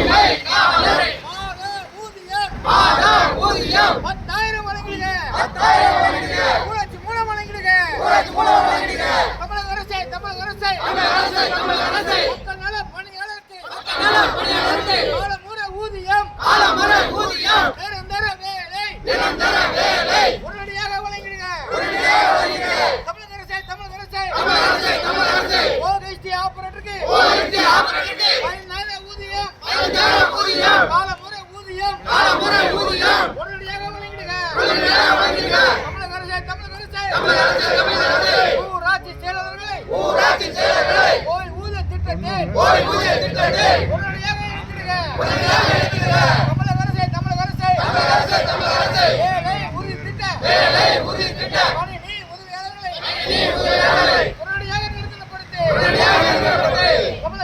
உரிமை காவலரை மாத ஊதியம் பத்தாயிரம் வழங்கிடுங்க பத்தாயிரம் வழங்கிடுங்க ஊழச்சி மூலம் வழங்கிடுங்க ஊழச்சி மூலம் வழங்கிடுங்க தமிழக அரசை தமிழக அரசை தமிழக அரசை தமிழக அரசை மக்கள் நல பணியாளருக்கு மக்கள் நல பணியாளருக்கு காலமுறை ஊதியம் காலமுறை ஊதியம்.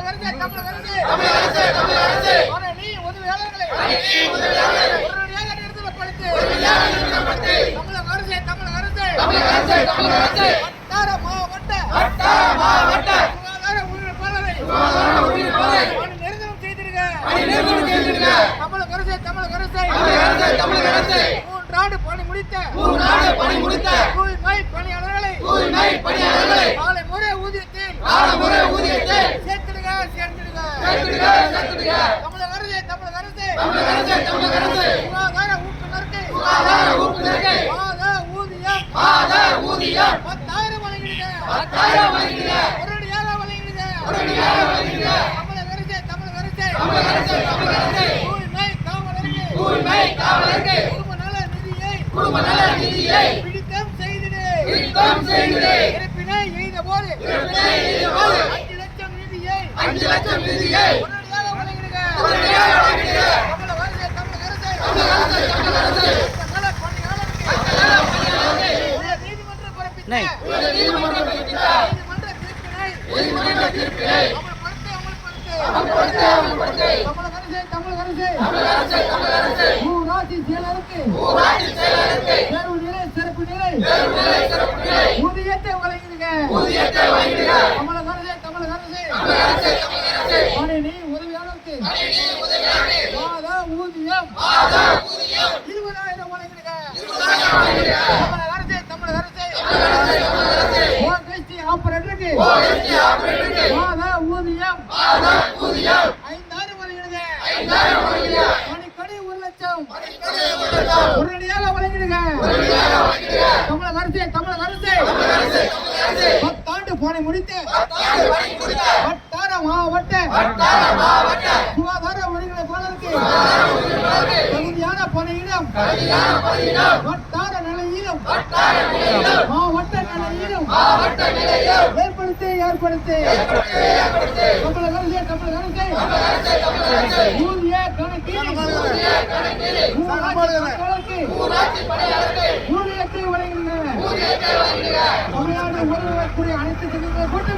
தமிழக அரசு தமிழக அரசு பணி நீ உதவியாளர்களை நீ உதவியாளர்களை உடனடியாக நிறுத்தப்படுத்து. உடனடியாக நிறுத்தப்படுத்து. தமிழக அரசே, தமிழக அரசே. தமிழக அரசு தமிழக அரசு வட்டார மாவட்ட வட்டார மாவட்ட சுகாதார உறுப்பினர்களை சுகாதார உறுப்பினர்களை பணி நிறுத்தம் செய்திருக்க. பணி நிறுத்தம் செய்திருக்க. தமிழக அரசே, தமிழக அரசே. தமிழக அரசு மூன்றாண்டு பணி முடித்த. மூன்றாண்டு பணி முடித்த. தூய்மை பணியாளர்களை. தூய்மை பணியாளர்களை. காலை முறை ஊதியத்தில். காலமுறை ஊதியத்தை சேர்த்திடுக சேர்த்திடுக சேர்த்துடுக, சேர்த்துடுக. தமிழக அரசே தமிழக அரசே. தமிழக அரசு தமிழக அரசு. சுகாதார ஊட்டுநருக்கு சுகாதார ஊக்குநருக்கு. மாத ஊதியம். மாத ஊதியம். பத்தாயிரம் வழங்கிடுக பத்தாயிரம் வழங்கிடுக. உடனடியாக வழங்கிடுக உடனடியாக வழங்கிடுக. தமிழக அரசே தமிழக அரசே தமிழக அரசு. தமிழக அரசு தூய்மை காவலருக்கு தூய்மை காவலருக்கு குடும்ப நல நிதியை குடும்ப நல நிதியை பிடித்தம் செய்திடு. பிடித்தம் செய்திடு. இறப்பினை எய்த போது இறப்பினை எய்த போது அஞ்சு லட்சம் நிதியை அஞ்சு லட்சம் நிதியை உடனடியாக வழங்கிடுக. உடனடியாக வழங்கிடுக. தமிழக அரசே தமிழக அரசே. தமிழக அரசு தமிழக அரசு. நல பணியாளருக்கு நல பணியாளருக்கு. உயர் நீதிமன்றம் பிறப்பித்த. உயர் நீதிமன்றம் பிறப்பித்த. நீதிமன்ற தீர்ப்பினை நீதிமன்ற தீர்ப்பினை அமல்படுத்து அமல்படுத்து. அமல்படுத்து, அமல்படுத்து. தமிழக அரசே தமிழக அரசே. தமிழக அரசு தமிழக அரசு ஊராட்சி செயலருக்கு ஊராட்சி செயலருக்கு தேர்வு நிலை சிறப்பு நிலை தேர்வு நிலை சிறப்பு நிலை ஊதியத்தை வழங்கிடுக ஊதியத்தை. தமிழக அரசே தமிழக அரசே பணினி உதவியாளருக்கு. மாத ஊதியம். இருபதாயிரம் வழங்கிடுக. தமிழக அரசே தமிழக அரசே ஓஎஸ்டி ஆபரேட்டருக்கு. மாத ஊதியம். ஐந்தாயிரம் வழங்கிடுக. பணிக்கடி ஒரு லட்சம். உடனடியாக வழங்கிடுக. தமிழக அரசே தமிழக அரசே. பத்தாண்டு பணி முடித்து வட்டார மாவட்ட சுகாதார ஒருங்கிணைப்பாளருக்கு தகுதியான பணியிடம் வட்டார நிலையிலும் மாவட்ட நிலையிலும் ஏற்படுத்தி ஏற்படுத்தி. தமிழக அரசே தமிழக அரசே. ஊதிய கணக்கில் ஊராட்சி பணியாளருக்கு করে আরেকটা থেকে করতে